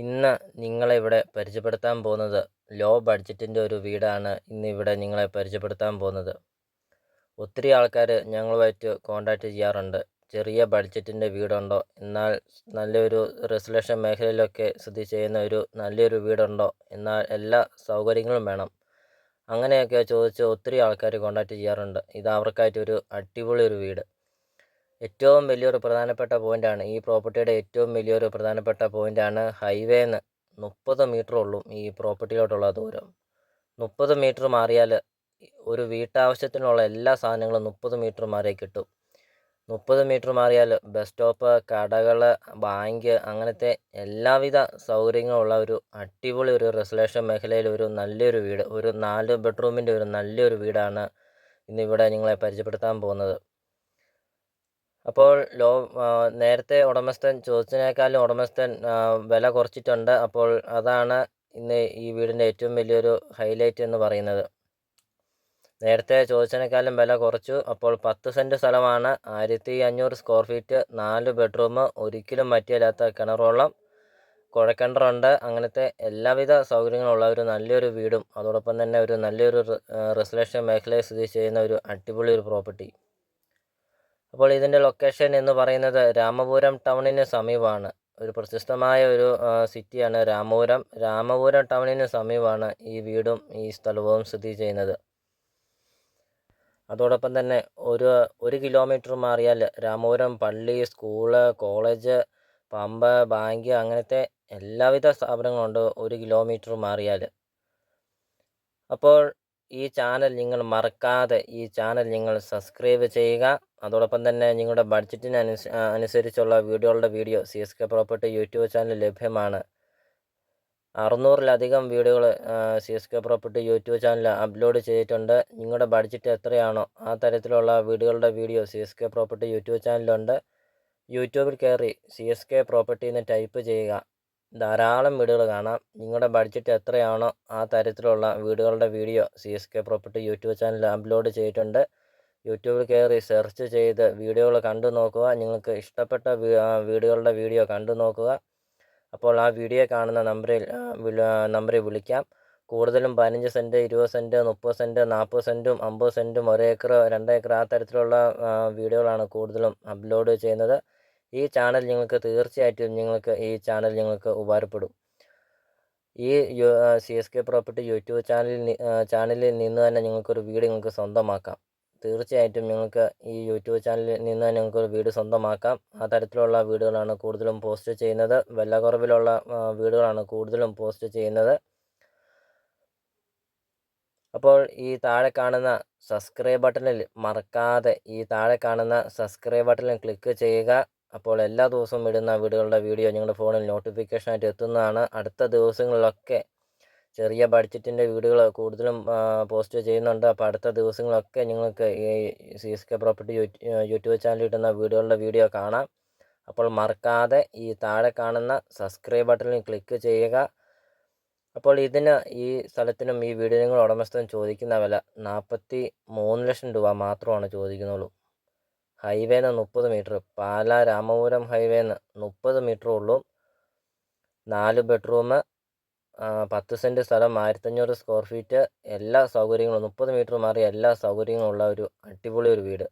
ഇന്ന് നിങ്ങളെ ഇവിടെ പരിചയപ്പെടുത്താൻ പോകുന്നത് ലോ ബഡ്ജറ്റിന്റെ ഒരു വീടാണ് ഇന്ന് ഇവിടെ നിങ്ങളെ പരിചയപ്പെടുത്താൻ പോകുന്നത്. ഒത്തിരി ആൾക്കാർ ഞങ്ങളുമായിട്ട് കോൺടാക്റ്റ് ചെയ്യാറുണ്ട്. ചെറിയ ബഡ്ജറ്റിന്റെ വീടുണ്ടോ? എന്നാൽ നല്ലൊരു റെസിഡൻഷ്യൽ മേഖലയിലൊക്കെ സ്ഥിതി ചെയ്യുന്ന ഒരു നല്ലൊരു വീടുണ്ടോ? എന്നാൽ എല്ലാ സൗകര്യങ്ങളും വേണം. അങ്ങനെയൊക്കെ ചോദിച്ച് ഒത്തിരി ആൾക്കാർ കോൺടാക്റ്റ് ചെയ്യാറുണ്ട്. ഇത് അവർക്കായിട്ടൊരു അടിപൊളി ഒരു വീട്. ഏറ്റവും വലിയൊരു പ്രധാനപ്പെട്ട പോയിന്റാണ് ഈ പ്രോപ്പർട്ടിയുടെ ഏറ്റവും വലിയൊരു പ്രധാനപ്പെട്ട പോയിന്റാണ് ഹൈവേന്ന് മുപ്പത് മീറ്റർ ഉള്ളൂ ഈ പ്രോപ്പർട്ടിയിലോട്ടുള്ള ദൂരം. മുപ്പത് മീറ്റർ മാറിയാൽ ഒരു വീട്ടാവശ്യത്തിനുള്ള എല്ലാ സാധനങ്ങളും മുപ്പത് മീറ്റർ മാറി കിട്ടും. മുപ്പത് മീറ്റർ മാറിയാൽ ബസ് സ്റ്റോപ്പ് കടകൾ ബാങ്ക് അങ്ങനത്തെ എല്ലാവിധ സൗകര്യങ്ങളുള്ള ഒരു അടിപൊളി ഒരു റെസിഡൻഷ്യൽ മേഖലയിൽ ഒരു നല്ലൊരു വീട് ഒരു നാല് ബെഡ്റൂമിന്റെ ഒരു നല്ലൊരു വീടാണ് ഇന്നിവിടെ നിങ്ങളെ പരിചയപ്പെടുത്താൻ പോകുന്നത്. അപ്പോൾ ലോ നേരത്തെ ഉടമസ്ഥൻ ചോദിച്ചതിനേക്കാളും ഉടമസ്ഥൻ വില കുറച്ചിട്ടുണ്ട്. അപ്പോൾ അതാണ് ഇന്ന് ഈ വീടിന്റെ ഏറ്റവും വലിയൊരു ഹൈലൈറ്റ് എന്ന് പറയുന്നത്. നേരത്തെ ചോദിച്ചതിനേക്കാളും വില കുറച്ചു. അപ്പോൾ പത്ത് സെന്റ് സ്ഥലമാണ്. ആയിരത്തി അഞ്ഞൂറ് സ്ക്വയർ ഫീറ്റ് നാല് ബെഡ്റൂം ഒരിക്കലും മറ്റില്ലാത്ത കിണറോളം കുഴക്കിണറുണ്ട്. അങ്ങനത്തെ എല്ലാവിധ സൗകര്യങ്ങളുള്ള ഒരു നല്ലൊരു വീടും അതോടൊപ്പം തന്നെ ഒരു നല്ലൊരു റെസിഡൻഷ്യൽ മേഖലയിൽ സ്ഥിതി ചെയ്യുന്ന ഒരു അടിപൊളി ഒരു പ്രോപ്പർട്ടി അപ്പോൾ ഇതിന്റെ ലൊക്കേഷൻ എന്ന് പറയുന്നത് രാമപുരം ടൗണിന് സമീപമാണ്. ഒരു പ്രശസ്തമായ ഒരു സിറ്റിയാണ് രാമപുരം. രാമപുരം ടൗണിന് സമീപമാണ് ഈ വീടും ഈ സ്ഥലവും സ്ഥിതി ചെയ്യുന്നത്. അതോടൊപ്പം തന്നെ ഒരു ഒരു കിലോമീറ്റർ മാറിയാൽ രാമപുരം പള്ളി സ്കൂൾ കോളേജ് പമ്പ് ബാങ്ക് അങ്ങനത്തെ എല്ലാവിധ സ്ഥാപനങ്ങളുണ്ട് ഒരു കിലോമീറ്റർ മാറിയാൽ. അപ്പോൾ ഈ ചാനൽ നിങ്ങൾ മറക്കാതെ ഈ ചാനൽ നിങ്ങൾ സബ്സ്ക്രൈബ് ചെയ്യുക. അതോടൊപ്പം തന്നെ നിങ്ങളുടെ ബഡ്ജറ്റിന് അനുസ അനുസരിച്ചുള്ള വീഡിയോകളുടെ video C S K property YouTube channel ലഭ്യമാണ്. അറുന്നൂറിലധികം വീഡിയോകൾ C S K property YouTube channel upload ചെയ്തിട്ടുണ്ട്. നിങ്ങളുടെ ബഡ്ജറ്റ് എത്രയാണോ ആ തരത്തിലുള്ള വീഡിയോകളുടെ video C S K property YouTube ചാനലുണ്ട് യൂട്യൂബിൽ കയറി സി എസ് കെ പ്രോപ്പർട്ടി എന്ന് ടൈപ്പ് ചെയ്യുക. ധാരാളം വീഡിയോകൾ കാണാം. നിങ്ങളുടെ ബഡ്ജറ്റ് എത്രയാണോ ആ തരത്തിലുള്ള വീടുകളുടെ video C S K property YouTube channel upload ചെയ്തിട്ടുണ്ട്. യൂട്യൂബിൽ കയറി സെർച്ച് ചെയ്ത് വീഡിയോകൾ കണ്ടു നോക്കുക. നിങ്ങൾക്ക് ഇഷ്ടപ്പെട്ട വീഡിയോകളുടെ വീഡിയോ കണ്ടു നോക്കുക. അപ്പോൾ ആ വീഡിയോ കാണുന്ന നമ്പറിൽ നമ്പറിൽ വിളിക്കാം. കൂടുതലും പതിനഞ്ച് സെന്റ് ഇരുപത് സെന്റ് മുപ്പത് സെന്റ് നാൽപ്പത് സെന്റും അമ്പത് സെന്റും ഒരേക്കർ രണ്ടേക്കർ ആ തരത്തിലുള്ള വീഡിയോകളാണ് കൂടുതലും അപ്ലോഡ് ചെയ്യുന്നത്. ഈ ചാനൽ നിങ്ങൾക്ക് തീർച്ചയായിട്ടും നിങ്ങൾക്ക് ഈ ചാനൽ നിങ്ങൾക്ക് ഉപകാരപ്പെടും. ഈ C S K property YouTube ചാനലിൽ ചാനലിൽ നിന്ന് തന്നെ നിങ്ങൾക്കൊരു വീട് നിങ്ങൾക്ക് സ്വന്തമാക്കാം. തീർച്ചയായിട്ടും നിങ്ങൾക്ക് ഈ യൂട്യൂബ് ചാനലിൽ നിന്ന് നിങ്ങൾക്ക് ഒരു വീട് സ്വന്തമാക്കാം. ആ തരത്തിലുള്ള വീടുകളാണ് കൂടുതലും പോസ്റ്റ് ചെയ്യുന്നത്. വില കുറവിലുള്ള വീടുകളാണ് കൂടുതലും പോസ്റ്റ് ചെയ്യുന്നത്. അപ്പോൾ ഈ താഴെ കാണുന്ന സബ്സ്ക്രൈബ് ബട്ടണിൽ മറക്കാതെ ഈ താഴെ കാണുന്ന സബ്സ്ക്രൈബ് ബട്ടണിൽ ക്ലിക്ക് ചെയ്യുക. അപ്പോൾ എല്ലാ ദിവസവും ഇടുന്ന വീടുകളുടെ വീഡിയോ നിങ്ങളുടെ ഫോണിൽ നോട്ടിഫിക്കേഷനായിട്ട് എത്തുന്നതാണ്. അടുത്ത ദിവസങ്ങളിലൊക്കെ ചെറിയ ബഡ്ജറ്റിന്റെ വീടുകൾ കൂടുതലും പോസ്റ്റ് ചെയ്യുന്നുണ്ട്. അപ്പോൾ അടുത്ത ദിവസങ്ങളൊക്കെ നിങ്ങൾക്ക് ഈ C S K property YouTube ചാനലിൽ ഇടുന്ന വീടുകളുടെ വീഡിയോ കാണാം. അപ്പോൾ മറക്കാതെ ഈ താഴെ കാണുന്ന സബ്സ്ക്രൈബ് ബട്ടണിൽ ക്ലിക്ക് ചെയ്യുക. അപ്പോൾ ഇതിന് ഈ സ്ഥലത്തിനും ഈ വീടിനും ഉടമസ്ഥൻ ചോദിക്കുന്ന വില നാൽപ്പത്തി മൂന്ന് ലക്ഷം രൂപ മാത്രമാണ് ചോദിക്കുന്നുള്ളൂ. ഹൈവേന്ന് മുപ്പത് മീറ്റർ പാലാ രാമപുരം ഹൈവേന്ന് മുപ്പത് മീറ്റർ ഉള്ളൂ. നാല് ബെഡ്റൂം പത്ത് സെന്റ് സ്ഥലം ആയിരത്തഞ്ഞൂറ് സ്ക്വയർ ഫീറ്റ് എല്ലാ സൗകര്യങ്ങളും മുപ്പത് മീറ്റർ മാറി എല്ലാ സൗകര്യങ്ങളും ഉള്ള ഒരു അടിപൊളി ഒരു വീട്.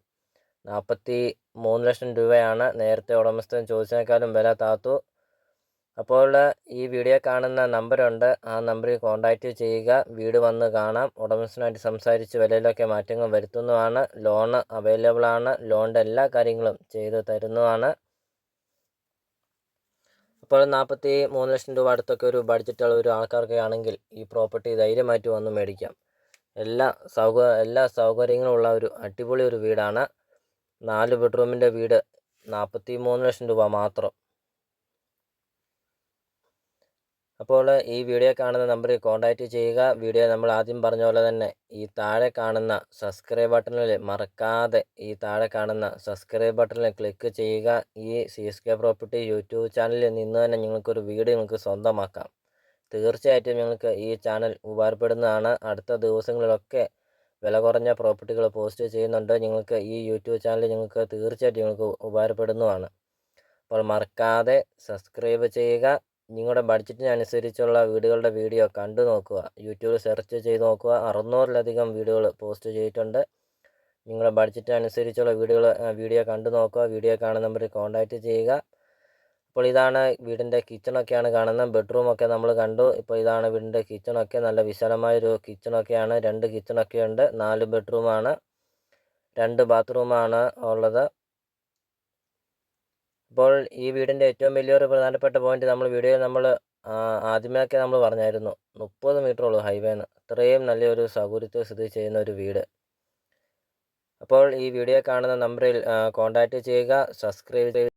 നാൽപ്പത്തി മൂന്ന് ലക്ഷം രൂപയാണ് നേരത്തെ ഉടമസ്ഥൻ ചോദിച്ചതിനേക്കാളും വില താത്തു. അപ്പോൾ ഈ വീഡിയോ കാണുന്ന നമ്പറുണ്ട് ആ നമ്പറിൽ കോൺടാക്റ്റ് ചെയ്യുക. വീട് വന്ന് കാണാം. ഉടമസ്ഥനായിട്ട് സംസാരിച്ച് വിലയിലൊക്കെ മാറ്റങ്ങൾ വരുത്തുന്നതാണ്. ലോണ് അവൈലബിൾ ആണ്. ലോണിന്റെ എല്ലാ കാര്യങ്ങളും ചെയ്ത് തരുന്നതാണ്. അപ്പോൾ നാൽപ്പത്തി മൂന്ന് ലക്ഷം രൂപ അടുത്തൊക്കെ ഒരു ബഡ്ജറ്റുള്ള ഒരു ആൾക്കാർക്ക് ആണെങ്കിൽ ഈ പ്രോപ്പർട്ടി ധൈര്യമായിട്ട് വന്ന് മേടിക്കാം. എല്ലാ സൗക എല്ലാ സൗകര്യങ്ങളും ഉള്ള ഒരു അടിപൊളി ഒരു വീടാണ്. നാല് ബെഡ്റൂമിന്റെ വീട് നാൽപ്പത്തി മൂന്ന് ലക്ഷം രൂപ മാത്രം. അപ്പോൾ ഈ വീഡിയോ കാണുന്ന നമ്പറിൽ കോൺടാക്റ്റ് ചെയ്യുക. വീഡിയോ നമ്മൾ ആദ്യം പറഞ്ഞ പോലെ തന്നെ ഈ താഴെ കാണുന്ന സബ്സ്ക്രൈബ് ബട്ടണിൽ മറക്കാതെ ഈ താഴെ കാണുന്ന സബ്സ്ക്രൈബ് ബട്ടണിൽ ക്ലിക്ക് ചെയ്യുക. ഈ C S K property YouTube ചാനലിൽ നിന്ന് തന്നെ നിങ്ങൾക്കൊരു വീഡിയോ നിങ്ങൾക്ക് സ്വന്തമാക്കാം. തീർച്ചയായിട്ടും നിങ്ങൾക്ക് ഈ ചാനൽ ഉപകാരപ്പെടുന്നതാണ്. അടുത്ത ദിവസങ്ങളിലൊക്കെ വില കുറഞ്ഞ പ്രോപ്പർട്ടികൾ പോസ്റ്റ് ചെയ്യുന്നുണ്ട്. നിങ്ങൾക്ക് ഈ യൂട്യൂബ് ചാനൽ നിങ്ങൾക്ക് തീർച്ചയായിട്ടും നിങ്ങൾക്ക് ഉപകാരപ്പെടുന്നതാണ്. അപ്പോൾ മറക്കാതെ സബ്സ്ക്രൈബ് ചെയ്യുക. നിങ്ങളുടെ ബഡ്ജറ്റിനനുസരിച്ചുള്ള വീടുകളുടെ വീഡിയോ കണ്ടു നോക്കുക. യൂട്യൂബിൽ സെർച്ച് ചെയ്ത് നോക്കുക. അറുന്നൂറിലധികം വീഡിയോകൾ പോസ്റ്റ് ചെയ്തിട്ടുണ്ട്. നിങ്ങളുടെ ബഡ്ജറ്റിനനുസരിച്ചുള്ള വീഡിയോകൾ വീഡിയോ കണ്ടു നോക്കുക. വീഡിയോ കാണുന്ന നമ്പറിൽ കോൺടാക്റ്റ് ചെയ്യുക. അപ്പോൾ ഇതാണ് വീടിന്റെ കിച്ചണൊക്കെയാണ് കാണുന്നത്. ബെഡ്റൂമൊക്കെ നമ്മൾ കണ്ടു. ഇപ്പോൾ ഇതാണ് വീടിന്റെ കിച്ചണൊക്കെ. നല്ല വിശാലമായൊരു കിച്ചണൊക്കെയാണ്. രണ്ട് കിച്ചണൊക്കെ ഉണ്ട്. നാല് ബെഡ്റൂമാണ്. രണ്ട് ബാത്റൂമാണ് ഉള്ളത്. അപ്പോൾ ഈ വീടിന്റെ ഏറ്റവും വലിയൊരു പ്രധാനപ്പെട്ട പോയിന്റ് നമ്മൾ വീഡിയോയിൽ നമ്മൾ ആദ്യമേയൊക്കെ നമ്മൾ പറഞ്ഞായിരുന്നു മുപ്പത് മീറ്റർ ഉള്ളൂ ഹൈവേന്ന് അത്രയും നല്ലൊരു സൗകര്യത്തിൽ സ്ഥിതി ചെയ്യുന്ന ഒരു വീട്. അപ്പോൾ ഈ വീഡിയോ കാണുന്ന നമ്പറിൽ കോൺടാക്റ്റ് ചെയ്യുക സബ്സ്ക്രൈബ് ചെയ്ത്